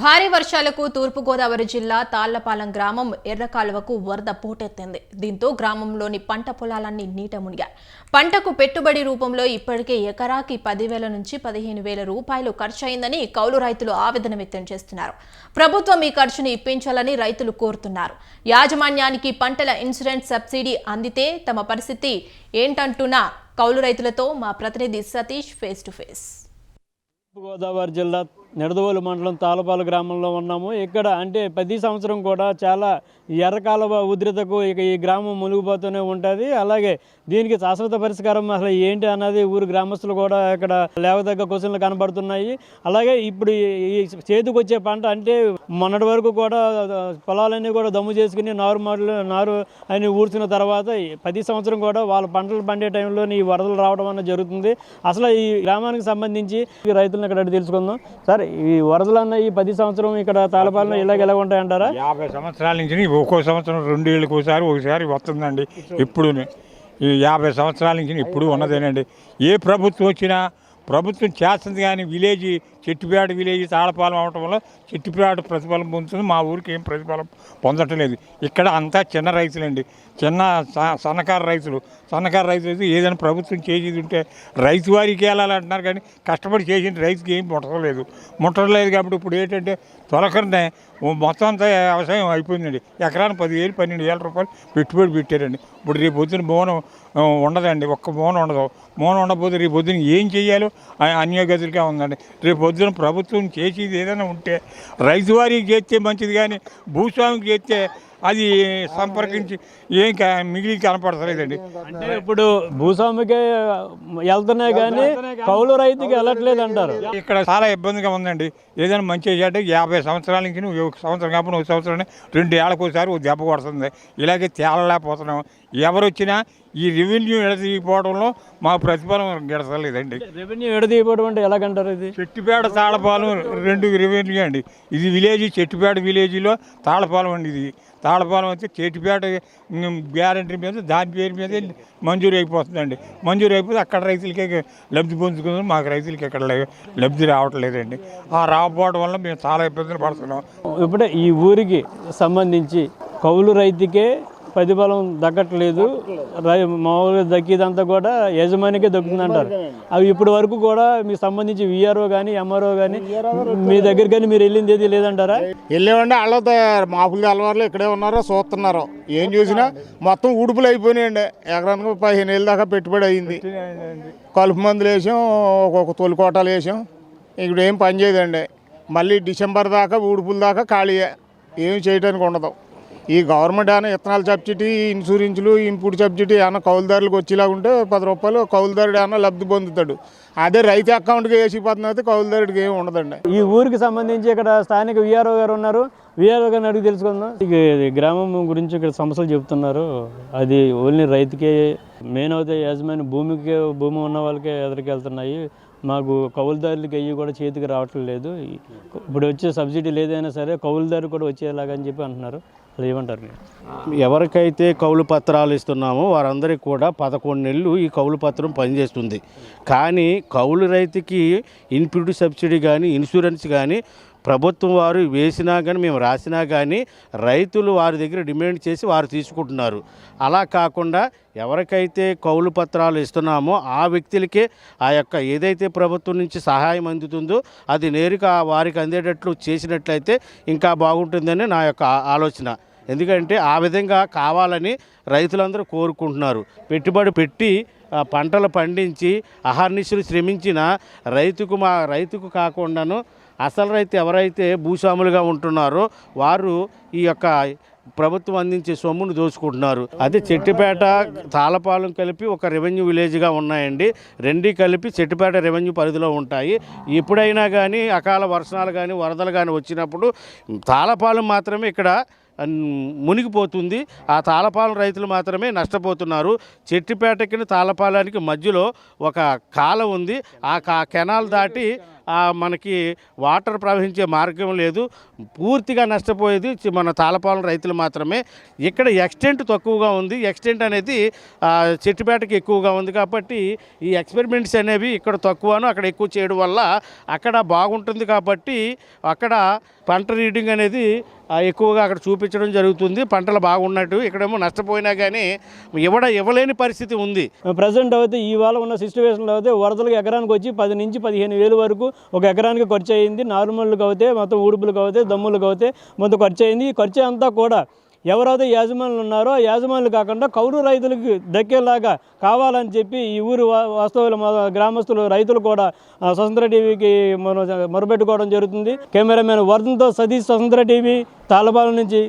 భారీ వర్షాలకు తూర్పుగోదావరి జిల్లా తాళ్ళపాలెం గ్రామం ఎర్రకాలువకు వరద పోటెత్తింది. దీంతో గ్రామంలోని పంట పొలాలన్నీ నీట మునిగాయి. పంటకు పెట్టుబడి రూపంలో ఇప్పటికే ఎకరాకి పదివేల నుంచి పదిహేను వేల రూపాయలు ఖర్చయిందని కౌలు రైతులు ఆవేదన వ్యక్తం చేస్తున్నారు. ప్రభుత్వం ఈ ఖర్చును ఇప్పించాలని రైతులు కోరుతున్నారు. యాజమాన్యానికి పంటల ఇన్సూరెన్స్ సబ్సిడీ అందితే తమ పరిస్థితి ఏంటంటున్న కౌలు రైతులతో మా ప్రతినిధి Satish face to face. Godavari జిల్లా నిడదవోలు మండలం తాళపాలు గ్రామంలో ఉన్నాము. ఇక్కడ అంటే ప్రతి సంవత్సరం కూడా చాలా ఎర్రకాల ఉధృతకు ఇక ఈ గ్రామం మునిగిపోతూనే ఉంటుంది. అలాగే దీనికి శాశ్వత పరిష్కారం అసలు ఏంటి అన్నది ఊరు గ్రామస్తులు కూడా ఇక్కడ లేవదగ్గ క్వశ్చన్లు కనబడుతున్నాయి. అలాగే ఇప్పుడు ఈ- చేతికి వచ్చే పంట అంటే మొన్నటి వరకు కూడా పొలాలన్నీ కూడా దమ్ము చేసుకుని నారు మాటలు నారు అని ఊడ్చిన తర్వాత ఈ ప్రతి సంవత్సరం కూడా వాళ్ళ పంటలు పండే టైంలో ఈ వరదలు రావడం అన్నది జరుగుతుంది. అసలు ఈ గ్రామానికి సంబంధించి రైతులను ఇక్కడ తెలుసుకుందాం. సార్ ఈ వరదలు అన్న ఈ పది సంవత్సరం ఇక్కడ తాళపాలన ఇలాగ ఎలా ఉంటాయంటారా యాభై సంవత్సరాల నుంచి ఒక్కో సంవత్సరం రెండు ఏళ్ళకి ఒకసారి ఒకసారి వస్తుందండి ఇప్పుడు ఈ యాభై సంవత్సరాల నుంచి ఇప్పుడు ఉన్నదేనండి. ఏ ప్రభుత్వం వచ్చినా ప్రభుత్వం చేస్తుంది కానీ విలేజ్ చెట్టుపేట విలేజ్ తాళపాలెం అవటం వల్ల చెట్టుపేట ప్రతిఫలం పొందుతుంది. మా ఊరికి ఏం ప్రతిఫలం పొందటం లేదు ఇక్కడ అంతా చిన్న రైతులండి. చిన్న సన్నకారు రైతులు. సన్నకారు రైతులు ఏదైనా ప్రభుత్వం చేసేది ఉంటే రైతు వారికి వెళ్ళాలంటున్నారు కానీ కష్టపడి చేసిన రైతుకి ఏం ముట్టలేదు ముట్టలేదు కాబట్టి ఇప్పుడు ఏంటంటే తొలకరనే మొత్తం అంతా వ్యవసాయం అయిపోయిందండి. ఎకరానికి పదివేలు పన్నెండు వేల రూపాయలు పెట్టుబడి పెట్టారండి. ఇప్పుడు రేపు పొద్దున బోనం ఉండదండి. ఒక్క బోనం ఉండదు. బోనం ఉండకపోతే రేపు పొద్దున ఏం చేయాలో అన్యగతులుగా ఉందండి. రేపు పొద్దున ప్రభుత్వం చేసేది ఏదైనా ఉంటే రైతు వారికి చేస్తే మంచిది కానీ భూస్వామికి చేస్తే అది సంపర్కించి ఏం మిగిలి కనపడతలేదండి. అంటే ఇప్పుడు భూస్వామికే వెళ్తున్నాయి కానీ కౌలు రైతుకి వెళ్ళట్లేదు అంటారు. ఇక్కడ చాలా ఇబ్బందిగా ఉందండి. ఏదైనా మంచిగా చేయాలంటే యాభై సంవత్సరాల నుంచి నువ్వు ఒక సంవత్సరం కాకుండా ఒక సంవత్సరం రెండు ఏళ్ళకి ఒకసారి ఒక దెబ్బ కొడుతుంది. ఇలాగే తేలలేకపోతున్నాం. ఎవరు వచ్చినా ఈ రెవెన్యూ ఎడతీయకపోవడంలో మా ప్రతిఫలం గెడతలేదండి. రెవెన్యూ ఎడదీయబడి అంటే ఎలాగంటారు ఇది? చెట్టుపేట తాళపాలెం రెండు రెవెన్యూ అండి. ఇది విలేజ్ చెట్టుపేట విలేజ్లో తాళపాలెం అండి ఇది. తాళపాలెం అయితే చెట్టుపేట గ్యారంటీ మీద దాని పేరు మీద మంజూరు అయిపోతుందండి. మంజూరు అయిపోతే అక్కడ రైతులకే లబ్ధి పొందుకుందాం మాకు రైతులకి ఎక్కడ లబ్ధి రావట్లేదండి. ఆ రాకపోవడం వల్ల మేము చాలా ఇబ్బందులు పడుతున్నాం. ఇప్పుడే ఈ ఊరికి సంబంధించి కౌలు రైతుకే ప్రతిఫలం దక్కట్లేదు. రై మామూలుగా దక్కిదంతా కూడా యజమానికే దక్కుతుంది అంటారు అవి ఇప్పటి వరకు కూడా మీకు సంబంధించి విఆర్ఓ కానీ ఎంఆర్ఓ కానీ మీ దగ్గర కానీ మీరు వెళ్ళింది ఏది లేదంటారా? వెళ్ళేవండి వాళ్ళతో మాపులు అలవారులు ఇక్కడే ఉన్నారో చూస్తున్నారు. ఏం చూసినా మొత్తం ఉడుపులు అయిపోయినాయండి. ఎకరానికి పదిహేను ఏళ్ళ దాకా పెట్టుబడి అయింది. కలుపు మందులు వేసాం ఒక తొలికోటాలు వేసాం. ఇక్కడ ఏం పని చేయదండి. మళ్ళీ డిసెంబర్ దాకా ఉడుపుల దాకా ఖాళీయే. ఏమి చేయడానికి ఉండదు. ఈ గవర్నమెంట్ ఏమైనా విత్తనాల సబ్సిడీ ఇన్సూరెన్స్లు ఇన్పుట్ సబ్సిడీ ఏమైనా కౌలుదారులకు వచ్చేలా ఉంటే పది రూపాయలు కౌలుదారుడు ఏమైనా లబ్ధి పొందుతాడు. అదే రైతు అకౌంట్కి వేసిపోతుంది అయితే కౌలుదారుడికి ఏమి ఉండదండి. ఈ ఊరికి సంబంధించి ఇక్కడ స్థానిక విఆర్ఓ గారు ఉన్నారు. విఆర్ఓ గారిని అడిగి తెలుసుకుందాం. ఇక ఇది గ్రామం గురించి ఇక్కడ సమస్యలు చెప్తున్నారు. అది ఓన్లీ రైతుకే మెయిన్ అయితే యాజమాన్య భూమికి భూమి ఉన్న వాళ్ళకే ఎదురుకెళ్తున్నాయి. మాకు కౌలుదారులకి అయ్యి కూడా చేతికి రావట్లేదు లేదు. ఇప్పుడు వచ్చే సబ్సిడీ లేదైనా సరే కౌలుదారు కూడా వచ్చేలాగా అని చెప్పి అంటున్నారు. అది ఏమంటారు ఎవరికైతే కౌలు పత్రాలు ఇస్తున్నామో వారందరికీ కూడా పదకొండు నెలలు ఈ కౌలు పత్రం పనిచేస్తుంది. కానీ కౌలు రైతుకి ఇన్పుట్ సబ్సిడీ కానీ ఇన్సూరెన్స్ కానీ ప్రభుత్వం వారు వేసినా కానీ మేము రాసినా కానీ రైతులు వారి దగ్గర డిమాండ్ చేసి వారు తీసుకుంటున్నారు. అలా కాకుండా ఎవరికైతే కౌలు పత్రాలు ఇస్తున్నామో ఆ వ్యక్తులకే ఆ యొక్క ఏదైతే ప్రభుత్వం నుంచి సహాయం అందుతుందో అది నేరుగా వారికి అందేటట్లు చేసినట్లయితే ఇంకా బాగుంటుందని నా యొక్క ఆలోచన. ఎందుకంటే ఆ విధంగా కావాలని రైతులందరూ కోరుకుంటున్నారు. పెట్టుబడి పెట్టి పంటలు పండించి అహర్నిశలు శ్రమించిన రైతుకు మా రైతుకు కాకుండాను అసలు రైతు ఎవరైతే భూస్వాములుగా ఉంటున్నారో వారు ఈ యొక్క ప్రభుత్వం అందించే సొమ్మును దోచుకుంటున్నారు. అదే చెట్టుపేట తాళపాలెం కలిపి ఒక రెవెన్యూ విలేజ్గా ఉన్నాయండి. రెండు కలిపి చెట్టుపేట రెవెన్యూ పరిధిలో ఉంటాయి. ఎప్పుడైనా కానీ అకాల వర్షాలు కానీ వరదలు కానీ వచ్చినప్పుడు తాళపాలెం మాత్రమే ఇక్కడ మునిగిపోతుంది. ఆ తాళపాలెం రైతులు మాత్రమే నష్టపోతున్నారు. చెట్టిపేటకి తాళపాలానికి మధ్యలో ఒక కాలం ఉంది. ఆ కా కెనాల్ దాటి మనకి వాటర్ ప్రవహించే మార్గం లేదు. పూర్తిగా నష్టపోయేది మన తాళపాలెం రైతులు మాత్రమే. ఇక్కడ ఎక్స్టెంట్ తక్కువగా ఉంది. ఎక్స్టెంట్ అనేది చెట్టుపేటకి ఎక్కువగా ఉంది కాబట్టి ఈ ఎక్స్పెరిమెంట్స్ అనేవి ఇక్కడ తక్కువను అక్కడ ఎక్కువ చేయడం వల్ల అక్కడ బాగుంటుంది కాబట్టి అక్కడ పంట రీడింగ్ అనేది ఎక్కువగా అక్కడ చూపించడం జరుగుతుంది. పంటలు బాగున్నట్టు ఇక్కడేమో నష్టపోయినా కానీ ఇవ్వడ ఇవ్వలేని పరిస్థితి ఉంది. ప్రజెంట్ అయితే ఇవాళ ఉన్న సిచ్యువేషన్లో అయితే వరదలకు ఎకరానికి వచ్చి పది నుంచి పదిహేను వేలు వరకు ఒక ఎకరానికి ఖర్చు అయింది. నార్మల్గా అవుతే మొత్తం ఊడుపులకు అవుతే దమ్ములకు అవుతే మొత్తం ఖర్చు అయింది. ఈ ఖర్చు అంతా కూడా ఎవరైతే యాజమానులు ఉన్నారో ఆ యాజమానులు కాకుండా కౌలు రైతులకు దక్కేలాగా కావాలని చెప్పి ఈ ఊరు వాస్తవులు మా గ్రామస్తులు రైతులు కూడా స్వతంత్ర టీవీకి మనం మొరపెట్టుకోవడం జరుగుతుంది. కెమెరామెన్ వర్ధన్తో సతీష్ స్వతంత్ర టీవీ తాళపాలెం నుంచి